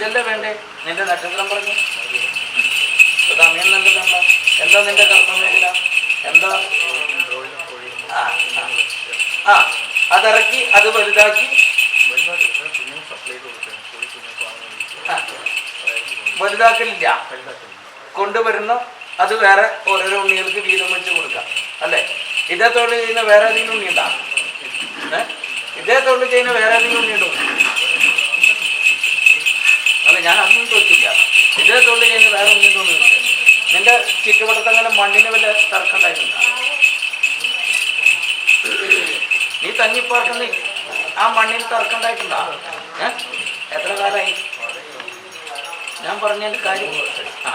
ഇതല്ലേ വേണ്ടേ? നിന്റെ നക്ഷത്രം പറഞ്ഞു. സമയം നല്ലതല്ല എന്താ നിന്റെ കർമ്മ മേഖല എന്താ? ആ ആ. അതിറക്കി അത് വലുതാക്കി. വലുതാക്കലില്ല. കൊണ്ടുവരുന്നു. അത് വേറെ ഓരോരോ ഉണ്ണികൾക്ക് വീതം വെച്ച് കൊടുക്കാം. അല്ലേ? ഇതേ തൊഴിൽ ചെയ്യുന്ന വേറെ ഏതെങ്കിലും ഉണ്ണി ഉണ്ടാ ഇതേ തൊഴിൽ ചെയ്യുന്ന വേറെ ഏതെങ്കിലും ഉണ്ണി അല്ല ഞാൻ അതൊന്നും ചോദിച്ചില്ല ഇതേ തൊഴിൽ ഞാൻ വേറെ ഒന്നും തോന്നുന്നില്ല നിന്റെ ചോദിച്ചത് അങ്ങനെ മണ്ണിന് വല്ല തർക്കമുണ്ടായിട്ടില്ല നീ തങ്ങിപ്പാർക്കുന്ന ആ മണ്ണിന് തർക്കമുണ്ടായിട്ടുണ്ടോ ഏ? എത്ര കാലമായി? ഞാൻ പറഞ്ഞതിന്റെ കാര്യം ആ.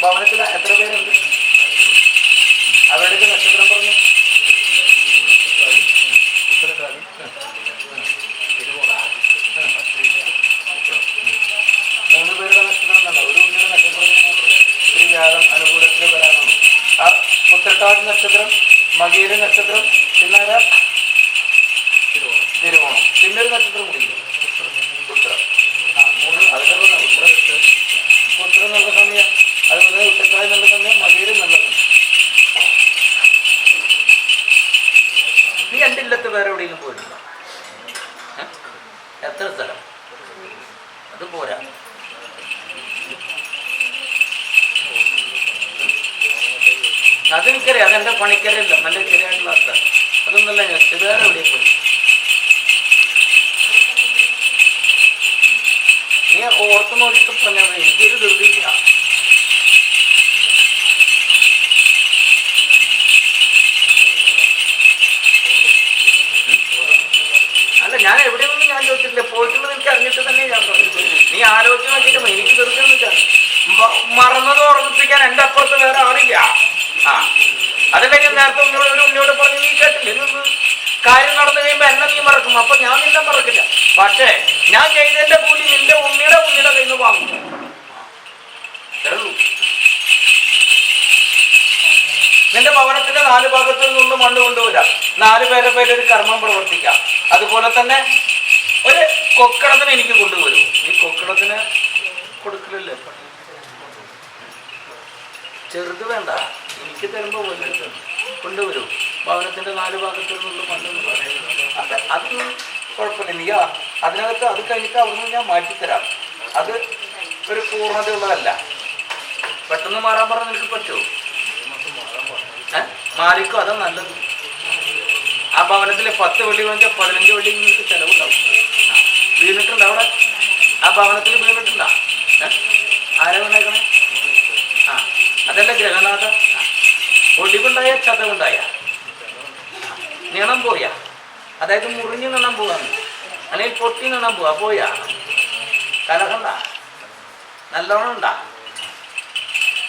ഭവനത്തിൽ എത്ര പേരുണ്ട്? മകീര നക്ഷത്രം പിന്നാരാ? തിരുവോണം. പിന്നെ ഒരു നക്ഷത്രം കൂടി ആ മൂന്ന് അതൊക്കെ പറഞ്ഞ ഉത്രം ഉത്രം നല്ല സമയം അതുപോലെ ഉത്തരക്കായ നല്ല സമയം മകീര നല്ല സമയം. നീ എന്റെ ഇല്ലത്ത് വേറെ എവിടെയെങ്കിലും പോയിട്ടുണ്ടോ? എത്ര സ്ഥലം? അത് പോരാ. അതെനിക്കറിയാം അതെന്റെ പണിക്കരല്ല നല്ല ശരിയായിട്ടുള്ള അർത്ഥ അതൊന്നല്ല ഞാൻ. വേറെ എവിടെ പോയി? നീ ഓർത്ത് നോക്കിയിട്ട് പറഞ്ഞാൽ. എനിക്കൊരു ധൃതിയില്ല അല്ല ഞാൻ എവിടെയൊന്നും ഞാൻ ചോദിച്ചിട്ടില്ല. പോയിട്ടുള്ളത് എനിക്ക് അറിഞ്ഞിട്ട് തന്നെ ഞാൻ പറഞ്ഞു. നീ ആലോചിച്ച് നോക്കിയിട്ട്. എനിക്ക് തീർച്ചയൊന്നുമില്ല മറന്നത് ഓർമ്മിപ്പിക്കാൻ എന്റെ അപ്പുറത്ത് വേറെ ആളില്ല. ആ. അതല്ലെങ്കിൽ നേരത്തെ ഒരു ഉണ്ണിയോട് പറഞ്ഞു നീ കേട്ടില്ല? കാര്യം നടന്നു കഴിയുമ്പോൾ എന്നെ നീ മറക്കും. അപ്പൊ ഞാൻ നിന്നെ മറക്കില്ല. പക്ഷേ ഞാൻ ചെയ്തതിന്റെ കൂലി നിന്റെ ഉമ്മിയുടെ ഉമ്മിയുടെ കയ്യിൽ നിന്ന് വാങ്ങും. നിന്റെ ഭവനത്തിന്റെ നാല് ഭാഗത്തു നിന്നും മണ്ണ് കൊണ്ടുവരാം നാല് പേരെ പേര് ഒരു കർമ്മം പ്രവർത്തിക്കാം. അതുപോലെ തന്നെ ഒരു കൊക്കടത്തിന് എനിക്ക് കൊണ്ടുവരൂ. ഈ കൊക്കടത്തിന് കൊടുക്കലില്ലേ? ചെറുത് വേണ്ട. എനിക്ക് തരുമ്പോൾ വലുത് കൊണ്ടുവരും. ഭവനത്തിന്റെ നാല് ഭാഗത്തു നിന്നുള്ള മണ്ണ് പറയുന്നത്. അത് കുഴപ്പമില്ല. നീ അതിനകത്ത് അത് കഴിഞ്ഞിട്ട് അവിടുന്ന് ഞാൻ മാറ്റിത്തരാം. അത് ഒരു പൂർണതയുള്ളതല്ല. പെട്ടെന്ന് മാറാൻ പറഞ്ഞാൽ നിനക്ക് പറ്റുമോ? മാറിക്കോ അതാ നല്ലത്. ആ ഭവനത്തിലെ പത്ത് വെള്ളി വാങ്ങിച്ചാൽ പതിനഞ്ച് വെള്ളി നിങ്ങൾക്ക് ചെലവുണ്ടാവും. വീണിട്ടുണ്ട് അവിടെ? ആ ഭവനത്തിൽ വീണിട്ടുണ്ടോ? ആരാ വീണേക്കണേ ആ അതല്ല ആ. ഒടിവുണ്ടായ ചതവുണ്ടായ നീളം പോയാ. അതായത് മുറിഞ്ഞു നിണം പോവാന്ന് അല്ലെങ്കിൽ പൊട്ടി നിണം പോവാ. പോയാ. കലഹണ്ട. നല്ലോണം ഉണ്ടാ.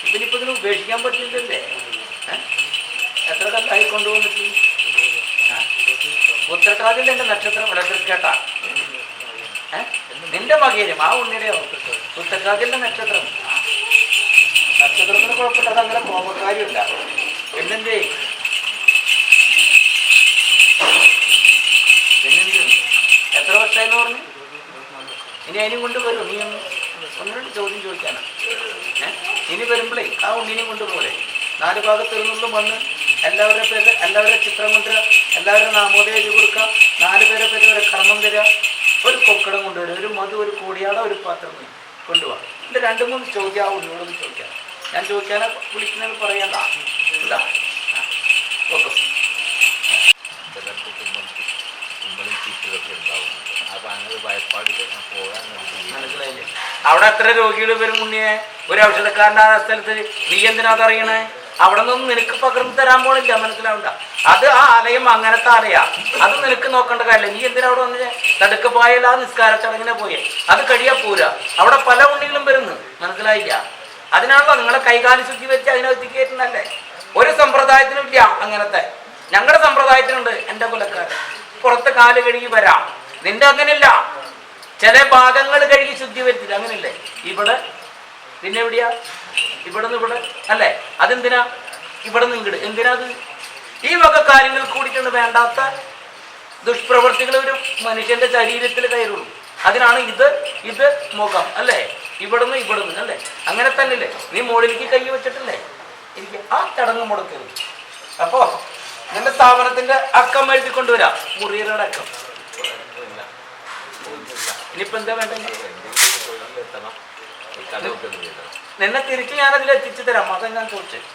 ഇവനിപ്പോ ഇതിന് ഉപേക്ഷിക്കാൻ പറ്റില്ലല്ലേ എത്ര കല്ലായി കൊണ്ടുവന്നിട്ട്? ഉത്തരക്കാതിൽ എന്റെ നക്ഷത്രം ഇവിടെ കേട്ടാ നിന്റെ മകേരും ആ ഉണ്ണിയുടെയോ? ഉത്തരക്കാതിന്റെ നക്ഷത്രം. നക്ഷത്രത്തിന് കുഴപ്പമില്ലാതെ അങ്ങനെ കോപക്കാരില്ല പിന്നെന്തേ പിന്നെന്ത് എത്ര വർഷമായെന്ന് പറഞ്ഞു? ഇനി അതിനും കൊണ്ട് വരും. നീ ഒന്ന് ഒന്ന് ചോദ്യം ചോദിക്കാനാണ്? ഇനി വരുമ്പോഴേ ആ ഉണ്ണിനെ കൊണ്ടുപോലെ നാല് ഭാഗത്ത് നിന്നും വന്ന് എല്ലാവരുടെ പേര് എല്ലാവരുടെ ചിത്രം കൊണ്ടുവരിക എല്ലാവരുടെ നാമോദയം എഴുതി കൊടുക്കുക നാല് പേരെ പേര് ഒരു കർമ്മം തരിക ഒരു കൊക്കടം കൊണ്ടുവരിക ഒരു മധു ഒരു കോടിയാട ഒരു പാത്രം കൊണ്ടുപോകാം ഇത് രണ്ട് മൂന്ന് ചോദ്യം ആ ഉണ്ണിയോടൊന്ന് ചോദിക്കാം. ഞാൻ ചോദിക്കാനാ വിളിക്കുന്നത് പറയണ്ട മനസ്സിലായില്ലേ? അവിടെ എത്ര രോഗികൾ വരും മുന്നേ ഒരു ഔഷധക്കാരന്റെ ആ സ്ഥലത്ത് നീ എന്തിനാ അറിയണേ? അവിടെ നിന്നും നിനക്ക് പകർന്നു തരാൻ പോണില്ല മനസ്സിലാവണ്ട. അത് ആ ആലയം അങ്ങനത്തെ ആലയാ. അത് നിനക്ക് നോക്കേണ്ട കാര്യമില്ല. നീ എന്തിനാ അവിടെ വന്നേ? തടുക്ക പോയാൽ ആ നിസ്കാര ചടങ്ങിനെ പോയേ. അത് കഴിയാ പോരാ. അവിടെ പല ഉണ്ണികളും വരുന്നു. മനസ്സിലായില്ല? അതിനാണല്ലോ നിങ്ങളെ കൈകാലി ശുദ്ധി വെച്ച് അതിനകത്ത് കയറ്റുന്നല്ലേ ഒരു സമ്പ്രദായത്തിനും ഇല്ല അങ്ങനത്തെ. ഞങ്ങളുടെ സമ്പ്രദായത്തിനുണ്ട് എന്റെ കുലക്കാരൻ പുറത്ത് കാൽ കഴുകി വരാം. നിന്റെ അങ്ങനെയല്ല. ചില ഭാഗങ്ങൾ കഴുകി ശുദ്ധി വരുത്തില്ല. അങ്ങനെയല്ലേ? ഇവിടെ പിന്നെ എവിടെയാ? ഇവിടെ നിന്ന് ഇവിടെ അല്ലേ? അതെന്തിനാ? ഇവിടെ നിന്ന് ഇങ്ങട്. എന്തിനാ അത്? ഈ വക കാര്യങ്ങൾ കൂടിയിട്ടാണ് വേണ്ടാത്ത ദുഷ്പ്രവർത്തികൾ ഒരു മനുഷ്യന്റെ ശരീരത്തിൽ കയറുള്ളൂ. അതിനാണ് ഇത് ഇത് മുഖം അല്ലേ? ഇവിടുന്ന് ഇവിടുന്ന് അല്ലേ? അങ്ങനെ തന്നെയല്ലേ? നീ മുകളിലേക്ക് കൈ വെച്ചിട്ടില്ലേ? എനിക്ക് ആ ചടങ്ങ് മുടക്കരുത് അപ്പോ നിന്റെ സ്ഥാപനത്തിന്റെ അക്കം എഴുതി കൊണ്ടുവരാം. മുറിയരുടെ അക്കം. ഇനിയിപ്പോ എന്താ വേണ്ടത് നിന്നെ തിരിച്ച് ഞാൻ അതിൽ എത്തിച്ചു തരാം. അതാ ഞാൻ ചോദിച്ചത്?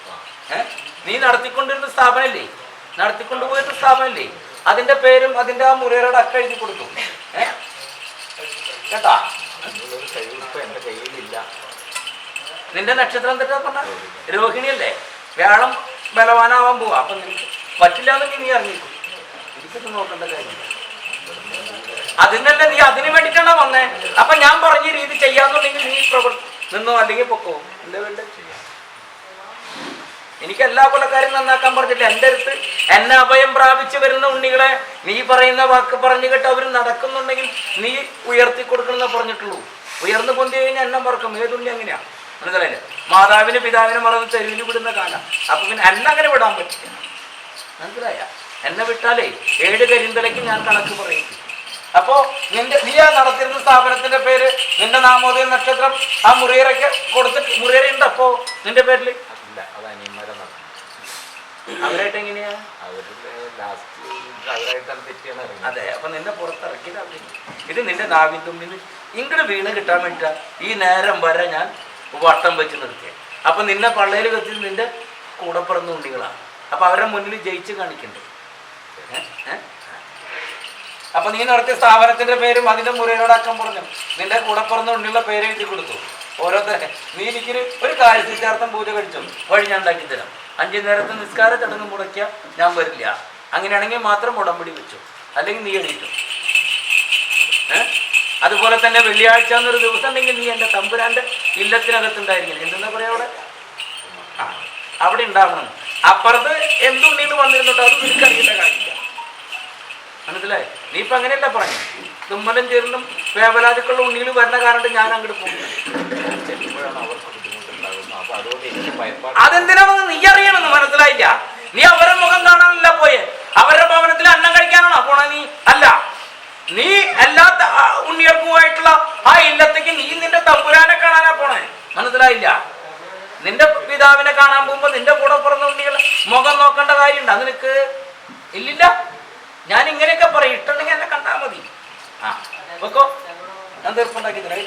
നീ നടത്തിക്കൊണ്ടിരുന്ന സ്ഥാപനല്ലേ? നടത്തിക്കൊണ്ടുപോയിരുന്ന സ്ഥാപനല്ലേ? അതിന്റെ പേരും അതിന്റെ ആ മുറിയരുടെ അക്ക എഴുതി ഏ? കേട്ടാ? നിന്റെ നക്ഷത്രം തെറ്റാ പറഞ്ഞ? രോഹിണിയല്ലേ? വ്യാഴം ബലവാനാവാൻ പോവാ. അപ്പൊ പറ്റില്ല എന്നെങ്കിൽ നീ അറിഞ്ഞിരിക്കും. എനിക്കത് നോക്കേണ്ട കാര്യം. അതിനല്ല നീ അതിനു വേണ്ടിയിട്ടാണ് വന്നേ? അപ്പൊ ഞാൻ പറഞ്ഞ രീതി ചെയ്യാന്നുണ്ടെങ്കിൽ നീ പ്രവർത്തി നിന്നോ അല്ലെങ്കിൽ പൊക്കോ? എന്താ വേണ്ട എനിക്ക് എല്ലാ കൊലക്കാരും നന്നാക്കാൻ പറഞ്ഞിട്ട് എന്റെ അടുത്ത് എന്നെ അഭയം പ്രാപിച്ചു വരുന്ന ഉണ്ണികളെ നീ പറയുന്ന വാക്ക് പറഞ്ഞു കേട്ട് അവർ നടക്കുന്നുണ്ടെങ്കിൽ നീ ഉയർത്തി കൊടുക്കണമെന്ന് പറഞ്ഞിട്ടുള്ളൂ. ഉയർന്നു പൊന്തി കഴിഞ്ഞാൽ എന്നെ മറക്കും. ഏതുണ്ണി അങ്ങനെയാ? മനസ്സിലായില്ലേ? മാതാവിന് പിതാവിന് മറന്ന് തെരുവിന് വിടുന്ന കാലം. അപ്പൊ പിന്നെ എന്നെ അങ്ങനെ വിടാൻ പറ്റില്ല. മനസ്സിലായ? എന്നെ വിട്ടാലേ ഏഴ് കരിന്തലയ്ക്ക് ഞാൻ കണക്ക് പറയും. അപ്പോ നിന്റെ നീ ആ നടത്തിയിരുന്ന സ്ഥാപനത്തിന്റെ പേര് നിന്റെ നാമോദയ നക്ഷത്രം ആ മുറിയറയ്ക്ക് കൊടുത്തിട്ട് മുറിയറ ഉണ്ട് അപ്പോ നിന്റെ പേരിൽ? ഇല്ല അത് അനിയന്മാരെ നടന്നു അവരായിട്ട് എങ്ങനെയാ? അവരുടെ ലാസ്റ്റ് അവരായിട്ടാണ് തെറ്റിയാണ് അതെ അപ്പൊ നിന്നെ പുറത്തിറക്കിയത് അവർ. ഇത് നിന്റെ നാവിൻ തുമ്പിന് ഇങ്ങോട്ട് വീണ് കിട്ടാൻ വേണ്ടിട്ടാ ഈ നേരം വരെ ഞാൻ വട്ടം വെച്ച് നിർത്തിയത് അപ്പൊ നിന്നെ പള്ളയിൽ വെച്ച് നിന്റെ കൂടെ പിറന്ന ഉണ്ണികളാണ്. അപ്പൊ അവരുടെ മുന്നിൽ ജയിച്ച് കാണിക്കണ്ടേ? അപ്പൊ നീ നടത്തിയ സ്ഥാപനത്തിന്റെ പേരും അതിന്റെ മുറിയോടക്കം പറഞ്ഞു നിന്റെ കൂടെ പിറന്ന ഉണ്ണിയുള്ള പേര് എഴുതി കൊടുത്തു. ഓരോരുത്തരെ നീ എനിക്കൊരു ഒരു കാര്യസിദ്ധാർത്ഥം പൂജ കഴിച്ചു? വഴി ഞാൻ ഉണ്ടാക്കി തരാം. അഞ്ചു നേരത്തെ നിസ്കാര ചടങ്ങ് മുടക്കിയ ഞാൻ വരില്ല. അങ്ങനെയാണെങ്കിൽ മാത്രം ഉടമ്പടി വെച്ചു. അല്ലെങ്കിൽ നീ എഴുതിട്ടു ഏ? അതുപോലെ തന്നെ വെള്ളിയാഴ്ച എന്നൊരു ദിവസം ഉണ്ടെങ്കിൽ നീ എന്റെ തമ്പുരാന്റെ ഇല്ലത്തിനകത്തുണ്ടായിരിക്കണം. എന്തെന്നാ പറയാ അവിടെ? ആ അവിടെ ഉണ്ടാവണം. അപ്പുറത്ത് എന്തുണ്ടെന്ന് വന്നിരുന്നോട്ടോ അത് നിനക്കറിയേണ്ട കാര്യമില്ല. മനസ്സിലായി? നീ ഇപ്പൊ അങ്ങനെയല്ല പറഞ്ഞു. തുമ്മലും ചേർന്നും വേവലാതിക്കുള്ള ഉണ്ണിയിൽ വരുന്ന കാരണം ഞാൻ അങ്ങോട്ട് പോകും അതെന്തിനാണെന്ന് നീ അറിയണമെന്ന് മനസ്സിലായില്ല. നീ അവരുടെ മുഖം കാണാനല്ല പോയെ. അവരുടെ ഭവനത്തിൽ അന്നം കഴിക്കാനാണോ പോണ നീ? നീ അല്ലാത്ത ഉണ്ണിയപ്പുമായിട്ടുള്ള ആ ഇല്ലത്തേക്ക് നീ നിന്റെ തമ്പുരാനെ കാണാനാ പോണേ. മനസ്സിലായില്ല? നിന്റെ പിതാവിനെ കാണാൻ പോകുമ്പോ നിന്റെ കൂടെ പിറന്ന ഉണ്ണികൾ മുഖം നോക്കേണ്ട കാര്യമുണ്ട്? നിനക്ക് ഇല്ലില്ല? ഞാൻ ഇങ്ങനെയൊക്കെ പറയും. ഇട്ടുണ്ടെങ്കിൽ എന്നെ കണ്ടാൽ മതി. ആ വെക്കോ. ഞാൻ തീർപ്പുണ്ടാക്കി തരാം